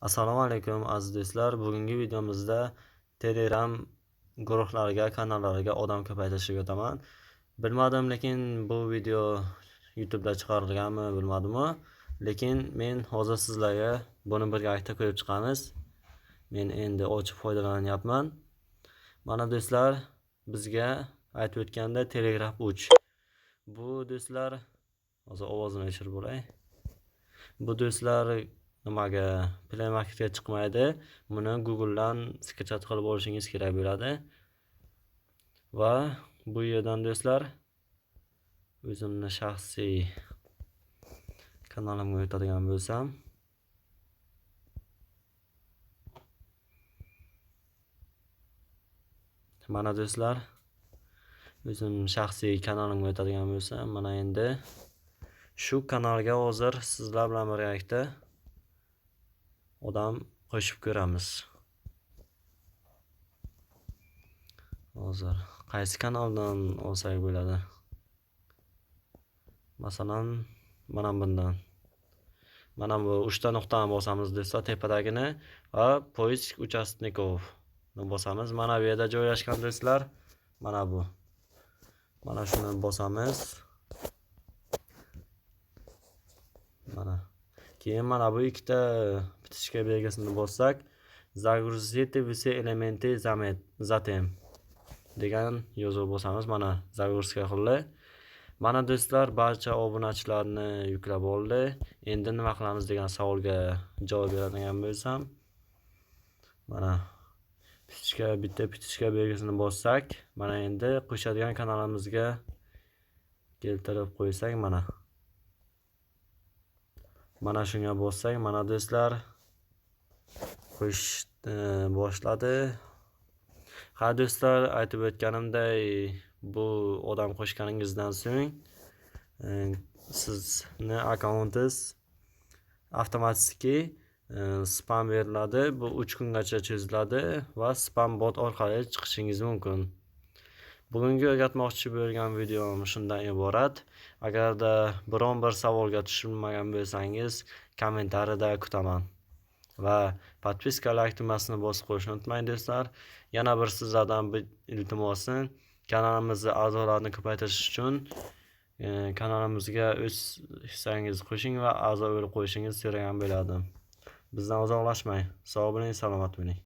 Assalomu alaykum aziz do'stlar. Bugungi videomizda Telegram guruhlariga, kanallariga odam ko'paytirishga o'taman. Bilmadim, lekin bu video YouTube'da chiqarilganmi, bilmadim-u. Lekin men hozir sizlarga buni birgalikda ko'rib chiqamiz. Men endi ochib foydalanyapman. Mana do'stlar, bizga aytib o'tganda Telegraph 3. Bu do'stlar, hozir ovozini o'chirib bo'lay. Bu do'stlar nimaga Play Marketga chiqmaydi. Buni Google'dan skachat qilib olishingiz kerak bo'ladi. Va bu yerdan do'stlar o'zimni shaxsiy kanalimga o'tadigan bo'lsam mana do'stlar o'zimni shaxsiy kanalimga o'tadigan bo'lsam mana endi shu kanalga hozir sizlar bilan birgalikda odam qo'shib ko'ramiz. Hozir qaysi kanaldan olsak bo'ladi? Masalan, mana bundan. Mana bu 3 ta nuqtani bosamiz do'stlar tepadagini va poisk uchastnikov ni bosamiz. Mana bu yerda joylashgan do'stlar. Mana bu. Mana shuni bosamiz. Mana. Keyin mana bu ikkita bitishka belgisini bossak, загрузите все элементы затем degan yozuv bosamiz. Mana загрузка qildi. Mana do'stlar, barcha obunachilarni yuklab oldi. Endi nima qilamiz degan savolga javob beradigan bo'lsam, mana bitishka bitta bitishka belgisini bossak, mana endi qo'shadigan kanalimizga keltirib qo'ysak mana. Mana shunga bossak, mana do'stlar qo'sh e, boshladi. Ha do'stlar, aytib o'tganimday, bu odam qo'shganingizdan so'ng e, sizni akkauntingiz avtomatik e, spam beriladi. Bu 3 kungacha cho'ziladi va spam bot orqali chiqishingiz mumkin. Bugungi o'rgatmoqchi bo'lgan videom shundan iborat. Agarda biron bir savolga tushunmagan bo'lsangiz, kommentariyada kutaman. Va podpiska like tugmasini bosib qo'yishni unutmang do'stlar. Yana bir sizlardan bir iltimosim, kanalimizni a'zolarini ko'paytirish uchun e, kanalimizga o'z hissangizni qo'shing va a'zo bo'lib qo'yishingizni so'ragan bo'lardim. Bizdan uzoqlashmang. Sog' bo'ling, salomat bo'ling.